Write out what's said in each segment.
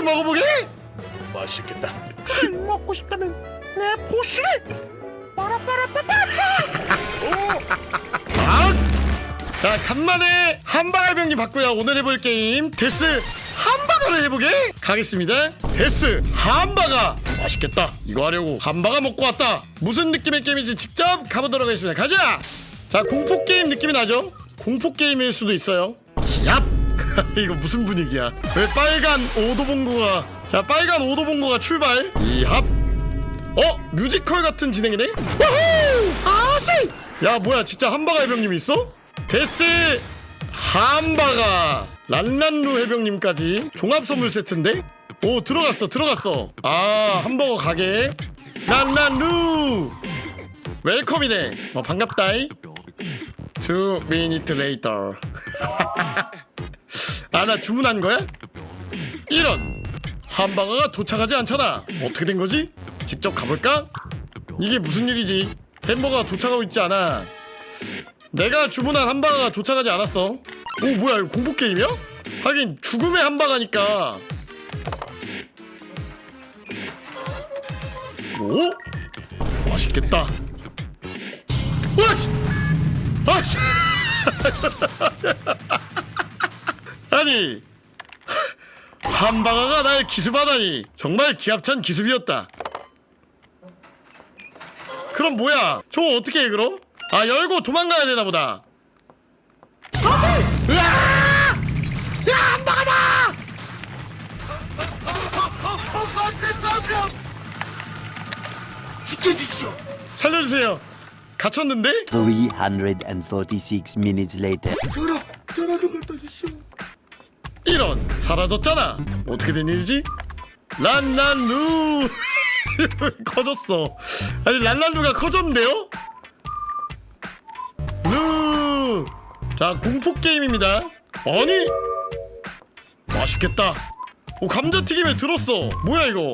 소를 먹어보게? 맛있겠다. 먹고 싶다면 내 포시 아! 자 간만에 함바가 병님 봤고요 오늘 해볼 게임. 데스 함바가를 해보게? 가겠습니다. 데스 함바가 맛있겠다. 이거 하려고 함바가 먹고 왔다. 무슨 느낌의 게임인지 직접 가보도록 하겠습니다. 가자! 자 공포 게임 느낌이 나죠? 공포 게임일 수도 있어요. 기압 이거 무슨 분위기야 왜 빨간 오도봉구가 자 빨간 오도봉구가 출발 이합 어? 뮤지컬 같은 진행이네? 우후! 아세! 야 뭐야 진짜 함바가 해병님 있어? 데스 함바가 란란루 해병님까지 종합 선물 세트인데? 오 들어갔어 들어갔어 아 함버거 가게 란란루 웰컴이네 어 반갑다이 Two minute later 아나 주문한 거야? 이런 함바가가 도착하지 않잖아 어떻게 된 거지? 직접 가볼까? 이게 무슨 일이지? 햄버거가 도착하고 있지 않아 내가 주문한 함바가가 도착하지 않았어 오 뭐야 이거 공포 게임이야? 하긴 죽음의 함바가니까 오? 맛있겠다 와! 아씨 아니 함바가가 날 기습하다니 정말 기합찬 기습이었다 그럼 뭐야 저거 어떻게 해 그럼? 아 열고 도망가야 되나 보다 으아! 야 함바가다 지켜주시오. 살려주세요 갇혔는데? 346 minutes later. 전화 좀 갖다 주시오. 이런 사라졌잖아. 어떻게 된 일이지? 란란루. 커졌어. 아니 란란루가 커졌는데요? 루 자 공포 게임입니다. 아니? 맛있겠다. 오 감자튀김에 들었어. 뭐야 이거?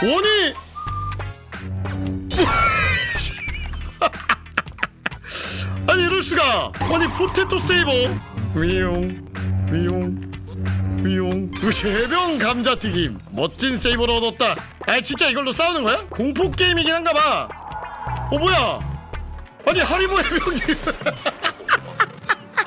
아니? 아니 이럴 수가. 아니 포테토 세이버. 위용 위용 위용. 해병 감자튀김 멋진 세이버를 얻었다. 아 진짜 이걸로 싸우는 거야? 공포 게임이긴 한가 봐어 뭐야? 아니 하리보 해병님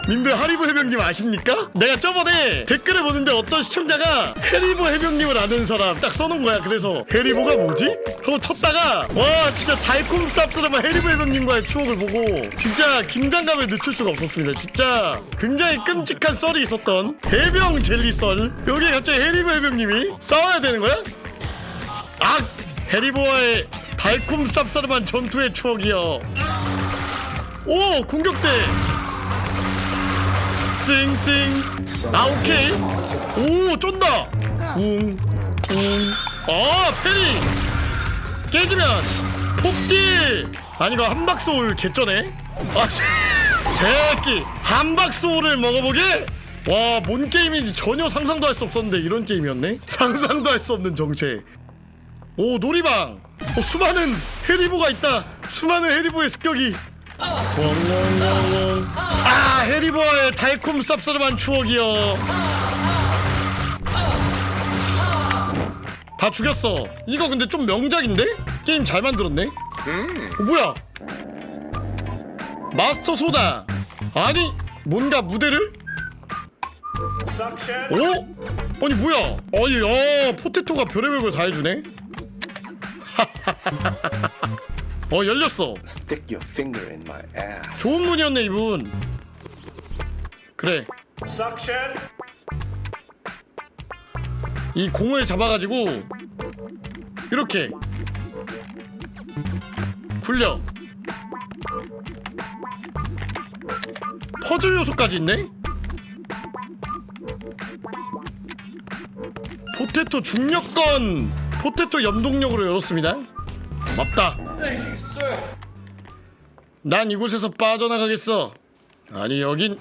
님들 하리보 해병님 아십니까? 내가 저번에 댓글을 보는데 어떤 시청자가 해리보 해병님을 아는 사람 딱 써놓은 거야 그래서 해리보가 뭐지? 하고 쳤다가 와 진짜 달콤 쌉스름한 해리보 해병님과의 추억을 보고 진짜 긴장감을 늦출 수가 없었습니다 진짜 굉장히 끔찍한 썰이 있었던 해병 젤리 썰 여기에 갑자기 해리보 해병님이 싸워야 되는 거야? 아 해리보와의 달콤 쌉스름한 전투의 추억이여 오 공격대 싱싱 아 오케이. 오 쫀다. 웅웅아 페리. 깨지면 폭딜. 아니 이거 한박소울 개쩌네. 아 새끼. 한박소울을 먹어보게? 와 뭔 게임인지 전혀 상상도 할 수 없었는데 이런 게임이었네. 상상도 할 수 없는 정체. 오 놀이방. 어, 수많은 해리보가 있다. 수많은 해리보의 습격이 아 해리보의 달콤 쌉싸름한 추억이여. 다 죽였어. 이거 근데 좀 명작인데? 게임 잘 만들었네? 어, 뭐야? 마스터 소다. 아니 뭔가 무대를? 오? 아니 뭐야? 아니 야 포테토가 별의별 걸 다 해주네 어 열렸어. Stick your finger in my ass. 좋은 분이었네 이분. 그래. Suction. 이 공을 잡아가지고 이렇게 굴려. 퍼즐 요소까지 있네? 포테토 중력권 포테토 염동력으로 열었습니다. 맞다 난 이곳에서 빠져나가겠어. 아니 여긴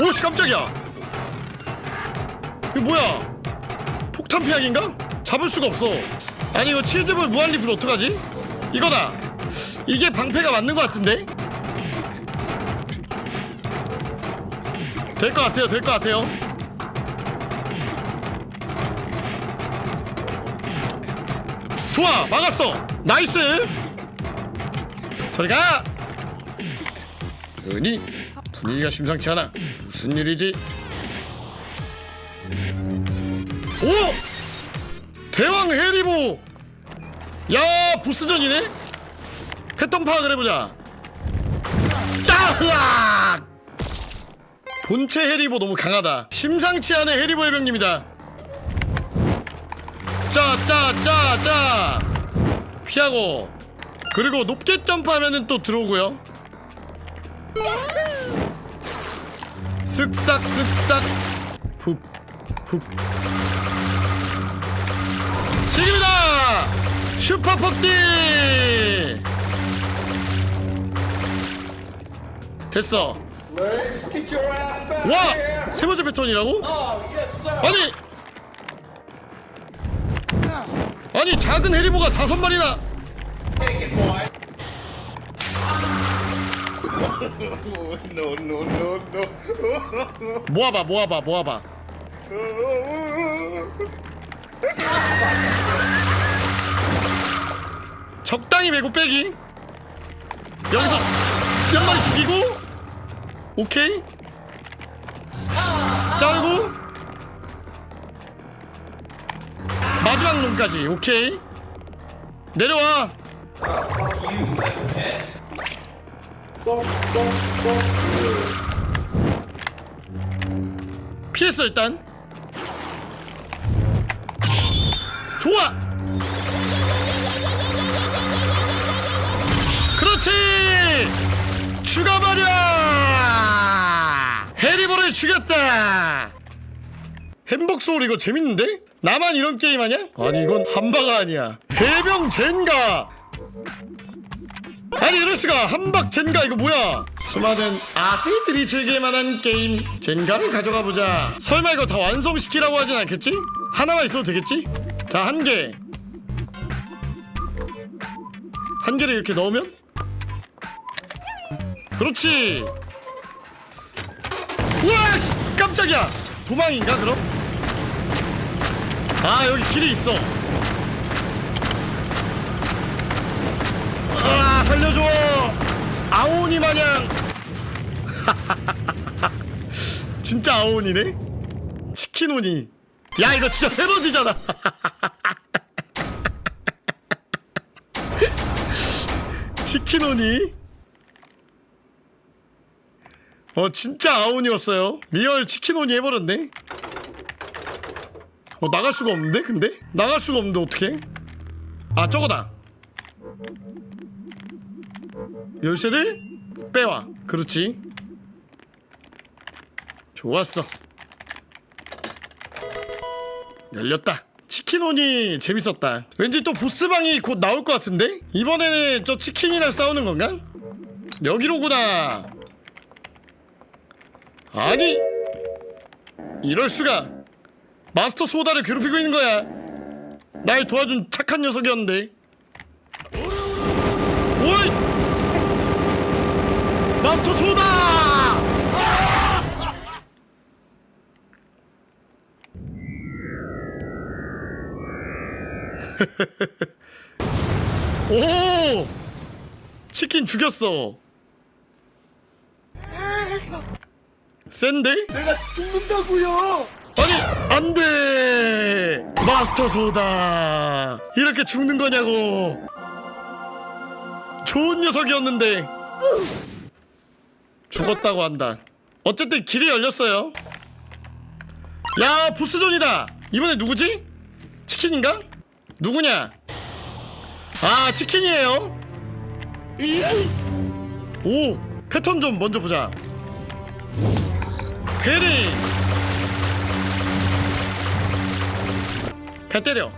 오씨 깜짝이야. 이 뭐야? 폭탄 피약인가? 잡을 수가 없어. 아니 이거 칠드볼 무한 리플 어떡하지? 이거다. 이게 방패가 맞는 것 같은데? 될 것 같아요. 될 것 같아요. 좋아 막았어. 나이스. 저리가! 은희 분위기가 심상치 않아. 무슨 일이지? 오! 대왕 해리보! 야 보스전이네? 패턴 파악을 해보자. 따으악! 본체 해리보 너무 강하다. 심상치 않은 해리보 해병님이다. 짜짜짜짜 피하고 그리고 높게 점프하면은 또 들어오고요 쓱싹 쓱싹 훅 훅 지금이다 슈퍼 폭디 됐어 와! 세 번째 패턴이라고? 아니! 아니 작은 해리보가 다섯 마리나 No, no, no, no. 모아봐 모아봐 모아봐. 적당히 메고 빼기. 여기서 몇 마리 죽이고 오케이? 자르고 마지막 놈까지 오케이? 내려와 피했어 일단. 좋아! 그렇지! 죽어버려 해리보를 죽였다! 햄벅 소울 이거 재밌는데? 나만 이런 게임 하냐? 아니 이건 한바가 아니야. 해병 젠가 아니 이럴 수가. 한박 젠가 이거 뭐야? 수많은 아세이들이 즐길만한 게임 젠가를 가져가 보자. 설마 이거 다 완성시키라고 하진 않겠지? 하나만 있어도 되겠지? 자 한개한 개를 이렇게 넣으면? 그렇지. 우와 씨, 깜짝이야. 도망인가 그럼? 아 여기 길이 있어 아 살려줘. 아오니 마냥. 진짜 아오니네? 치킨오니. 야 이거 진짜 패러디잖아. 치킨오니? 어 진짜 아오니였어요. 리얼 치킨오니 해버렸네. 어 나갈 수가 없는데 근데? 나갈 수가 없는데 어떻게 아 저거다 열쇠를 빼와. 그렇지. 좋았어. 열렸다. 치킨온이 재밌었다. 왠지 또 보스방이 곧 나올 것 같은데? 이번에는 저 치킨이랑 싸우는 건가? 여기로구나. 아니 이럴 수가. 마스터 소다를 괴롭히고 있는 거야. 날 도와준 착한 녀석이었는데. 오이 마스터 소다! 오! 치킨 죽였어. 센데? 내가 죽는다고요. 아니, 안 돼! 마스터 소다! 이렇게 죽는 거냐고! 좋은 녀석이었는데. 죽었다고 한다. 어쨌든 길이 열렸어요. 야, 보스전이다! 이번에 누구지? 치킨인가? 누구냐? 아, 치킨이에요. 오, 패턴 좀 먼저 보자. 베리! 배 때려.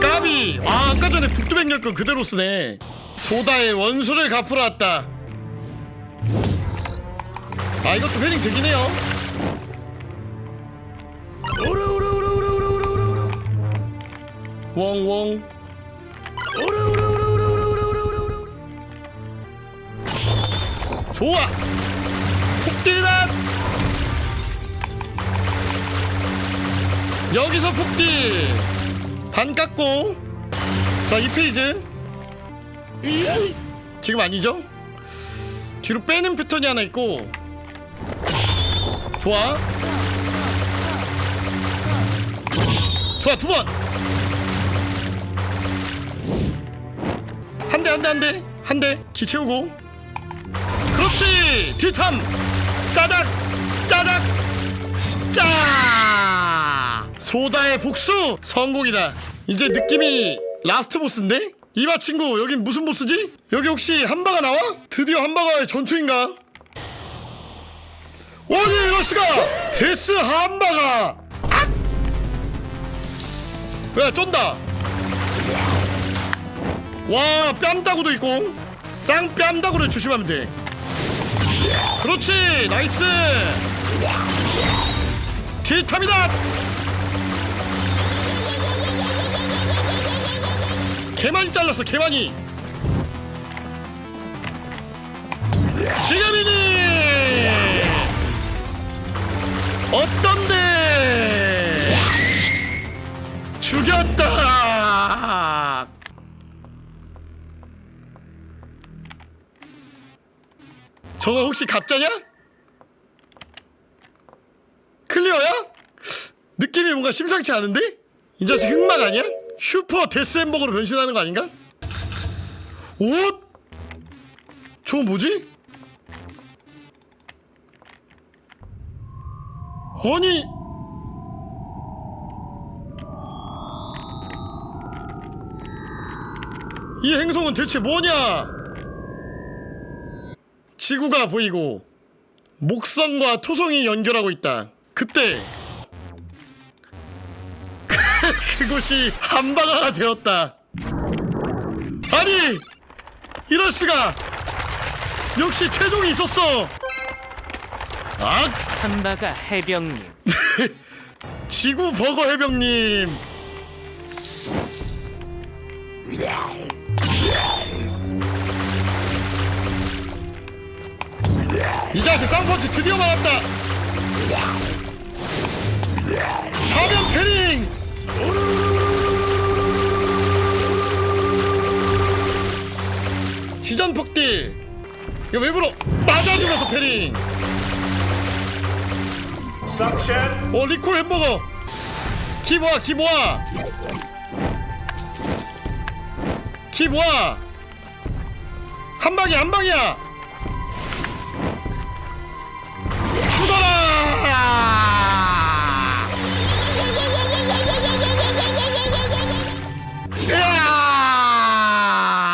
까비! 아, 아까 전에 북두백렬 거 그대로 쓰네. 소다의 원수를 갚으러 왔다. 아, 이것도 회링 되긴 해요. 웡웡. 좋아! 폭딜만! 여기서 폭딜! 반 깎고 자 2페이지 지금 아니죠? 뒤로 빼는 패턴이 하나 있고 좋아. 좋아 두 번. 한 대 한 대 한 대. 한 대. 기 채우고. 그렇지. 뒷함. 짜작. 짜작. 짜. 소다의 복수. 성공이다. 이제 느낌이 라스트 보스인데? 이봐 친구 여긴 무슨 보스지? 여기 혹시 한바가 나와? 드디어 한바가의 전투인가 이럴 수가? 데스 한바가. 악! 야 쫀다. 와 뺨다구도 있고 쌍뺨다구를 조심하면 돼. 그렇지 나이스. 딜탑이다. 개많이 잘랐어 개많이. 지금이니 어떤데 죽였다 저거 혹시 가짜냐? 클리어야? 느낌이 뭔가 심상치 않은데? 이 자식 흑막 아니야? 슈퍼 데스 햄버거로 변신하는 거 아닌가? 옷? 저거 뭐지? 아니 이 행성은 대체 뭐냐? 지구가 보이고 목성과 토성이 연결하고 있다. 그때 그곳이 한바가가 되었다. 아니 이럴 수가 역시 최종이 있었어. 아 한바가 해병님 지구 버거 해병님. 이 자식 쌍펀치 드디어 맞았다. 사면 패링. 지전 폭딜. 이거 왜 불어? 맞아주면서 패링. Suction. 어 리콜 햄버거 키 모아 키 모아 키 모아 한 방이야 한 방이야 죽어라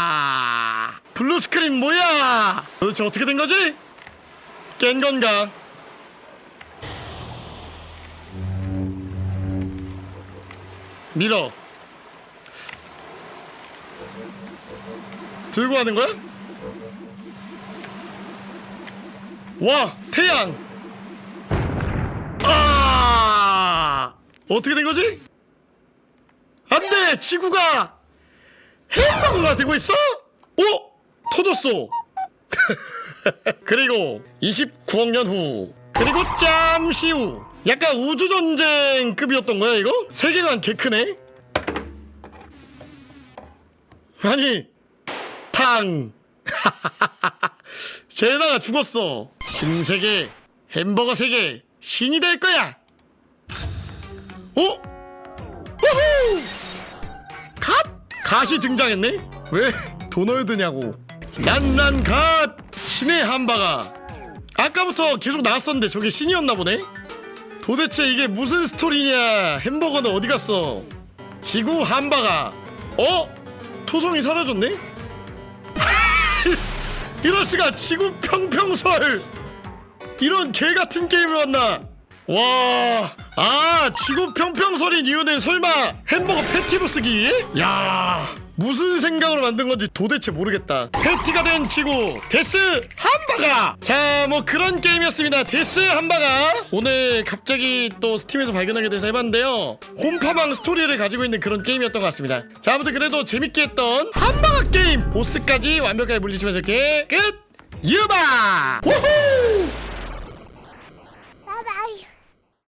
으아! 블루 스크린 뭐야 도대체 어떻게 된 거지? 깬 건가? 밀어 들고 가는 거야? 와 태양 아 어떻게 된 거지? 안돼 지구가 햄버거가 되고 있어? 오 터졌어 그리고 29억 년 후 그리고 잠시 후. 약간 우주전쟁급이었던 거야 이거? 세계관 개 크네? 아니 탕. 제나가 죽었어. 신세계 햄버거 세계 신이 될 거야. 어? 우후! 갓! 갓이 등장했네? 왜 도널드냐고. 난난 갓! 신의 함바가 아까부터 계속 나왔었는데 저게 신이었나 보네? 도대체 이게 무슨 스토리냐? 햄버거는 어디 갔어? 지구 함바가. 어? 토성이 사라졌네? 이럴 수가 지구 평평설. 이런 개 같은 게임을 왔나. 와, 아, 지구 평평설인 이유는 설마 햄버거 패티로 쓰기? 야, 무슨 생각으로 만든 건지 도대체 모르겠다. 패티가 된 지구, 데스 함바가! 자, 뭐 그런 게임이었습니다. 데스 함바가! 오늘 갑자기 또 스팀에서 발견하게 돼서 해봤는데요. 홈파망 스토리를 가지고 있는 그런 게임이었던 것 같습니다. 자, 아무튼 그래도 재밌게 했던 함바가 게임! 보스까지 완벽하게 물리치면서 이렇게 끝! 유바! 우후!